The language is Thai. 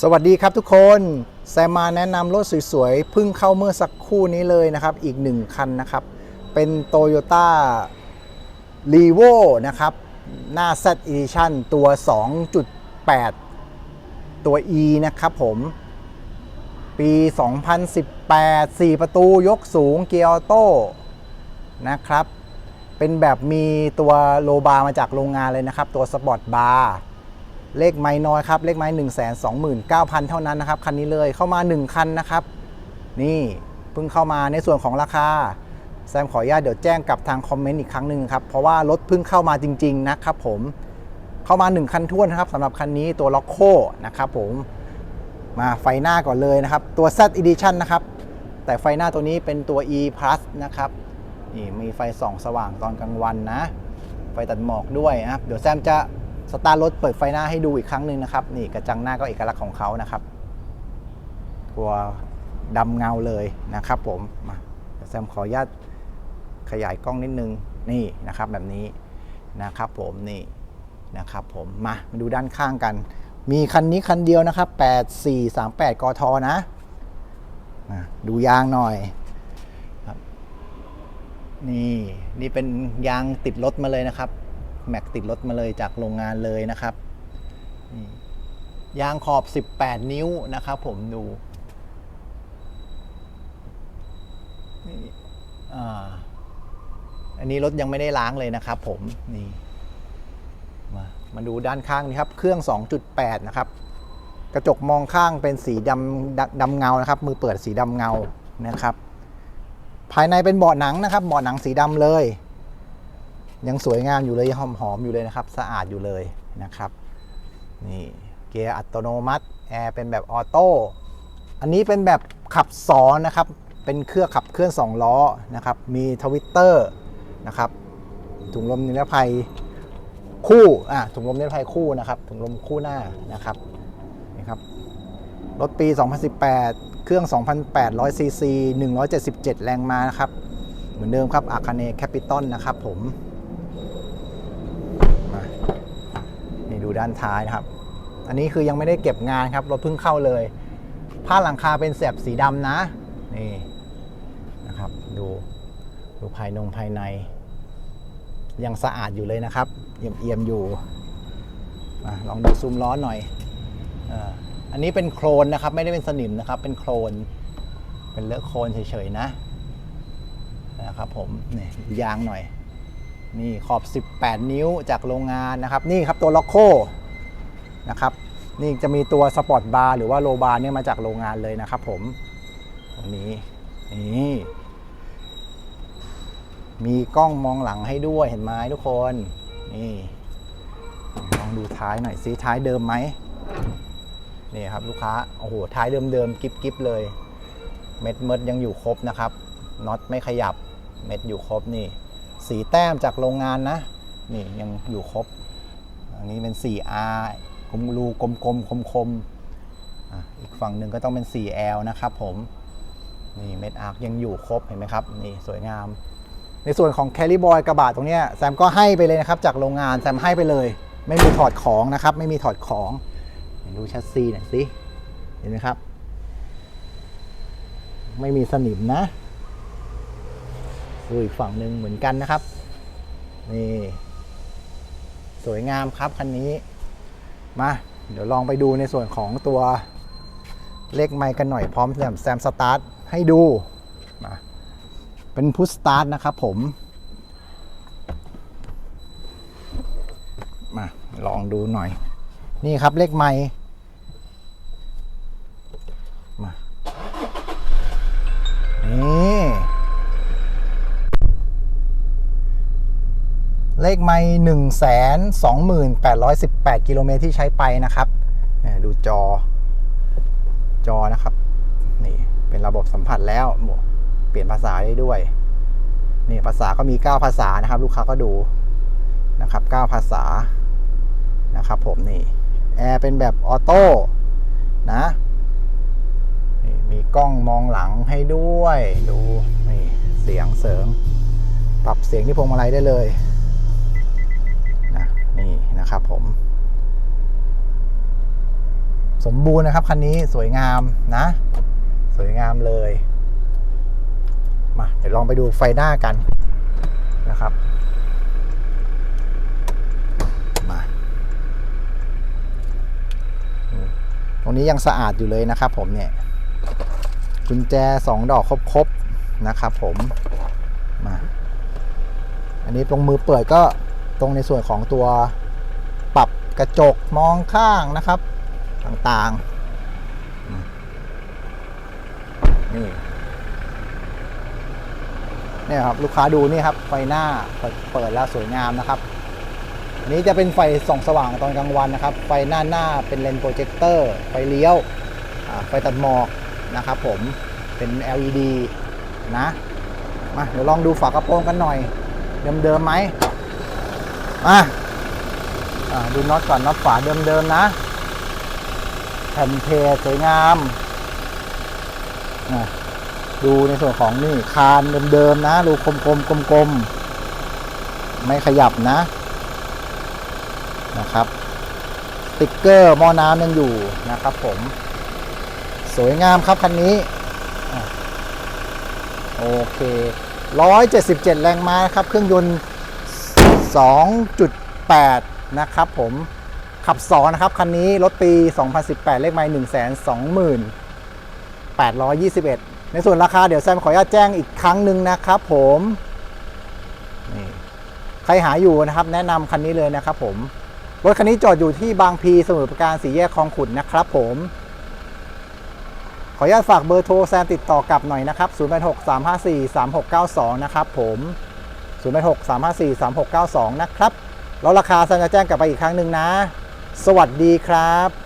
สวัสดีครับทุกคนแซมมาแนะนำรถสวยๆเพิ่งเข้าเมื่อสักครู่นี้เลยนะครับ อีกหนึ่งคันนะครับ เป็น Toyota r e v o นะครับ หน้า Z Edition ตัว 2.8 ตัว E นะครับผม ปี 2018 4 ประตูยกสูงเกียร์ออโต้นะครับ เป็นแบบมีตัวโลบาร์มาจากโรงงานเลยนะครับ ตัวสปอร์ตบาร์ เลขไม้น้อยครับ เลขไม้ 1 2 9 0 0 0 เท่านั้นนะครับ คันนี้เลยเข้ามา 1 คันนะครับ นี่เพิ่งเข้ามาในส่วนของราคาแซมขออนุญาตเดี๋ยวแจ้งกับทางคอมเมนต์อีกครั้งหนึ่งครับ เพราะว่ารถเพิ่งเข้ามาจริง ๆ นะครับผมเข้ามา 1 คันท้วนนะครับสำหรับคันนี้ตัวล็อกโคนะครับผมมาไฟหน้าก่อนเลยนะครับ ตัว Z Edition นะครับ แต่ไฟหน้าตัวนี้เป็นตัว E Plus นะครับนี่มีไฟส่องสว่างตอนกลางวันนะ ไฟตัดหมอกด้วยนะครับเดี๋ยวแซมจะ สตาร์รถเปิดไฟหน้าให้ดูอีกครั้งหนึ่งนะครับนี่กระจังหน้าก็เอกลักษณ์ของเขานะครับตัวดำเงาเลยนะครับ ผมมาเดี๋ยวแซมขออนุญาตขยายกล้องนิดนึงนี่นะครับแบบนี้นะครับ ผมนี่นะครับผมมามาดูด้านข้างกัน มีคันนี้คันเดียวนะครับ 8438 กทนะดูยางหน่อยนี่นี่เป็นยางติดรถมาเลยนะครับ แม็กติดรถมาเลยจากโรงงานเลยนะครับยางขอบ 18 นิ้วนะครับผมดูอันนี้รถยังไม่ได้ล้างเลยนะครับผมนี่มามาดูด้านข้างนี่ครับ เครื่อง 2.8 นะครับ กระจกมองข้างเป็นสีดำดำดำเงานะครับ มือเปิดสีดำเงานะครับ ภายในเป็นเบาะหนังนะครับเบาะหนังสีดำเลย ยังสวยงามอยู่เลยยังหอมๆอยู่เลยนะครับ สะอาดอยู่เลยนะครับนี่เกียร์อัตโนมัติแอร์เป็นแบบออโต้อันนี้เป็นแบบขับซ้อนนะครับ เป็นเครื่องขับเคลื่อน2ล้อนะครับ มีทวิตเตอร์นะครับถุงลมนิรภัยคู่อะถุงลมนิรภัยคู่นะครับ ถุงลมคู่หน้านะครับนี่ครับรถปี 2018 เครื่อง 2,800 ซีซี 177 แรงม้านะครับ เหมือนเดิมครับอาคาเนแคปิตอลนะครับผม นี่ดูด้านท้ายนะครับ อันนี้คือยังไม่ได้เก็บงานครับ รถเพิ่งเข้าเลย ผ้าหลังคาเป็นแสบสีดำนะ นี่นะครับ ดูดูภายนงภายใน ยังสะอาดอยู่เลยนะครับ เอี่ยมๆอยู่มาลองดูซูมล้อหน่อยอันนี้เป็นโครนนะครับ ไม่ได้เป็นสนิมนะครับ เป็นโครน เป็นเลอะโครนเฉยๆนะนะครับผมนี่ยางหน่อย นี่ขอบ 18 นิ้วจากโรงงานนะครับ นี่ครับตัวล็อกโคนะครับ นี่จะมีตัวสปอร์ตบาร์หรือว่าโลบาร์เนี่ยมาจากโรงงานเลยนะครับผมตรงนี้ นี่ มีกล้องมองหลังให้ด้วยเห็นไหมทุกคน นี่ ลองดูท้ายหน่อยซิท้ายเดิมไหมนี่ครับลูกค้า โอ้โห ท้ายเดิมๆกิ๊บๆเลย เม็ดเม็ดยังอยู่ครบนะครับ น็อตไม่ขยับ เม็ดอยู่ครบนี่ สีแต้มจากโรงงานนะ นี่ยังอยู่ครบ อันนี้เป็น 4R กลมรูกลมกลมคมคมๆอีกฝั่งหนึ่งก็ต้องเป็น 4L นะครับผมนี่เม็ดอาร์คยังอยู่ครบเห็นไหมครับนี่สวยงาม ในส่วนของแคลิบอยกระบะตรงเนี้ยแซมก็ให้ไปเลยนะครับ จากโรงงานแซมให้ไปเลย ไม่มีถอดของนะครับ ไม่มีถอดของดูแชสซีหน่อยสิเห็นไหมครับ ไม่มีสนิมนะ ดูอีกฝั่งหนึ่งเหมือนกันนะครับ นี่ สวยงามครับคันนี้ มา เดี๋ยวลองไปดูในส่วนของตัวเลขไมค์กันหน่อยพร้อมแซมแซมสตาร์ทให้ดูมาเป็นพุชสตาร์ทนะครับผม มาลองดูหน่อย นี่ครับเลขไมค์มา นี่ เลขไม่หนึ่งแสนสองหมื่นแปดร้อยสิบแปดกิโลเมตรที่ใช้ไปนะครับดูจอ จอนะครับ นี่เป็นระบบสัมผัสแล้วเปลี่ยนภาษาได้ด้วย นี่ภาษาก็มี 9 ภาษานะครับ ลูกค้าก็ดูนะครับ 9 ภาษานะครับผมนี่แอร์เป็นแบบออโต้นะนมีกล้องมองหลังให้ด้วย ดูนี่เสียงเสริม ปรับเสียงที่พวงมาลัยได้เลย นะครับผม สมบูรณ์นะครับคันนี้สวยงามนะ สวยงามเลยมาเดี๋ยวลองไปดูไฟหน้ากันนะครับมาตรงนี้ยังสะอาดอยู่เลยนะครับผมเนี่ยกุญแจสองดอกครบๆนะครับผมมาอันนี้ตรงมือเปิดก็ตรงในส่วนของตัว กระจกมองข้างนะครับ ต่างๆ นี่นี่ครับลูกค้าดูนี่ครับไฟหน้าเปิดเปิดแล้วสวยงามนะครับอันนี้จะเป็นไฟส่องสว่างตอนกลางวันนะครับ ไฟหน้าหน้าเป็นเลนส์โปรเจคเตอร์ไฟเลี้ยวไฟตัดหมอกนะครับผมเป็น LED นะมาเดี๋ยวลองดูฝากระโปรงกันหน่อย เดิมๆไหมมา ดูน็อตก่อนน็อตฝาเดิมๆนะ แผ่นเพสวยงามดูในส่วนของนี่คานเดิมๆนะดูคมๆกลมๆไม่ขยับนะนะครับสติ๊กเกอร์หม้อน้ำยังอยู่นะครับผม สวยงามครับคันนี้อะโอเค 177 แรงม้าครับ เครื่องยนต์ 2.8 นะครับผมขับ2นะครับ คันนี้รถปี 2018 เลขไมล์120,821 ในส่วนราคาเดี๋ยวแซมขออนุญาตแจ้งอีกครั้งหนึ่งนะครับผมนี่ใครหาอยู่นะครับ แนะนำคันนี้เลยนะครับผม รถคันนี้จอดอยู่ที่บางพีสมุทรปราการสีแยกคลองขุนนะครับผมขออนุญาตฝากเบอร์โทรแซมติดต่อกลับหน่อยนะครับ 0863543692 นะครับผม 0863543692 นะครับ แล้วราคาซันจะแจ้งกลับไปอีกครั้งหนึ่งนะ สวัสดีครับ